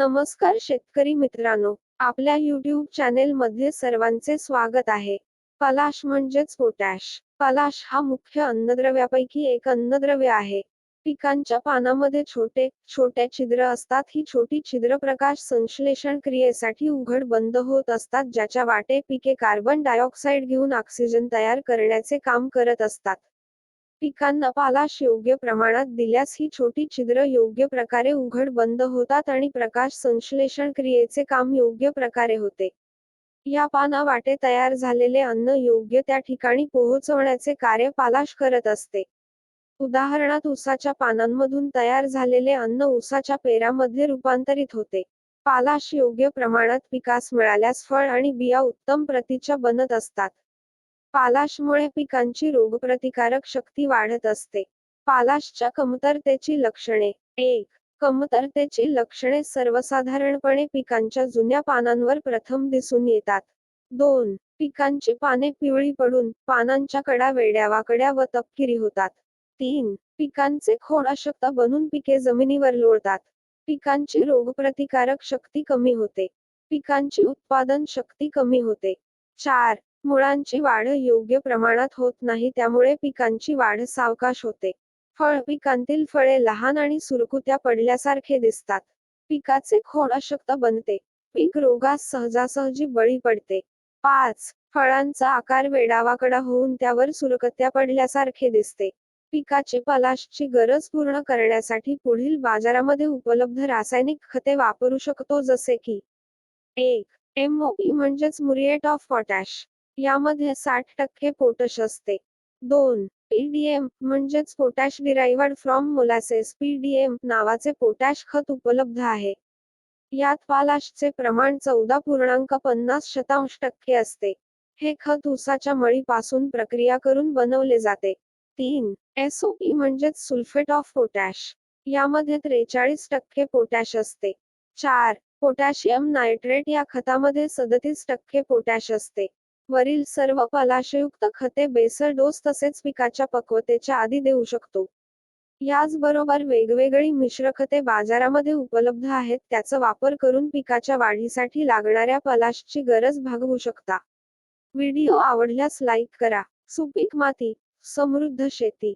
नमस्कार शेतकरी मित्रांनो आपल्या युट्यूब चॅनेल मध्ये सर्वांचे स्वागत आहे. पलाश म्हणजेच पोटॅश. पलाश हा मुख्य अन्नद्रव्यापैकी एक अन्नद्रव्य आहे. पिकांच्या पानामध्ये छोटे छोटे छिद्र असतात. ही छोटी छिद्र प्रकाश संश्लेषण क्रियेसाठी उघड बंद होत असतात ज्याच्या वाटे पिके कार्बन डायऑक्साईड घेऊन ऑक्सिजन तयार करण्याचे काम करत असतात. पिकांना पालाश योग्य प्रमाणात दिल्यास ही छोटी छिद्र योग्य प्रकारे उघड बंद होतात आणि प्रकाश संश्लेषण क्रियेचे काम योग्य प्रकारे होते. या पाना वाटे तयार झालेले अन्न योग्य त्या ठिकाणी पोहोचवण्याचे कार्य पालाश करत असते. उदाहरणात उसाच्या पानांमधून तयार झालेले अन्न उसाच्या पेरामध्ये रूपांतरित होते. पालाश योग्य प्रमाणात पिकास मिळाल्यास फळ आणि बिया उत्तम प्रतीच्या बनत असतात. पालाशमुळे पिकांची रोगप्रतिकारक शक्ती वाढत असते. पालाशच्या कमतरतेची लक्षणे. एक कमतरतेची लक्षणे सर्वसाधारणपणे पिकांच्या जुन्या पानांवर प्रथम दिसून येतात. दोन पिकांची पाने पिवळी पडून पानांच्या कडा वेड्यावाकड्या व तपकिरी होतात. तीन पिकांचे खोड अशक्त बनून पिके जमिनीवर लोळतात. पिकांची रोगप्रतिकारक शक्ती कमी होते. पिकांची उत्पादन शक्ती कमी होते. चार मुळांची वाढ योग्य प्रमाणात होत नाही त्यामुळे पिकांची वाढ सावकाश होते. फळ पिकांतील फळे लहान आणि सुरकुत्या पडल्यासारखे दिसतात. पिकाचे खोड अशक्त बनते. पीक रोगास सहजासहजी बळी पडते. पाच फळांचा आकार वेडावाकडा होऊन त्यावर सुरकत्या पडल्यासारखे दिसते. पिकाचे पलाशची गरज पूर्ण करण्यासाठी पुढील बाजारामध्ये उपलब्ध रासायनिक खते वापरू शकतो जसे की एक एमओपी म्हणजेच मुरिएट ऑफ पोटॅश. यामध्ये साठ टक्के पोटश असते. दोन पीडीएम म्हणजेच potash derived from molasses PDM नावाचे पोटॅश खत उपलब्ध आहे. यात पालाशचे प्रमाण चौदा पूर्णांक पन्नास शतांश टक्के असते. हे खत उसाच्या मळीपासून प्रक्रिया करून बनवले जाते. तीन एसओपी म्हणजेच सुल्फेट ऑफ पोटॅश यामध्ये त्रेचाळीस टक्के पोटॅश असते. चार पोटॅशियम नायट्रेट या खतामध्ये सदतीस टक्के पोटॅश असते. वरील सर्व पलाशयुक्त खते बेसर डोस तसेच पिकाच्या पक्वतेच्या आधी देऊ शकतो. याचबरोबर वेगवेगळी मिश्र खते बाजारामध्ये उपलब्ध आहेत त्याचा वापर करून पिकाच्या वाढीसाठी लागणाऱ्या पलाशची गरज भागवू शकता. व्हिडिओ आवडल्यास लाईक करा. सुपीक माती समृद्ध शेती.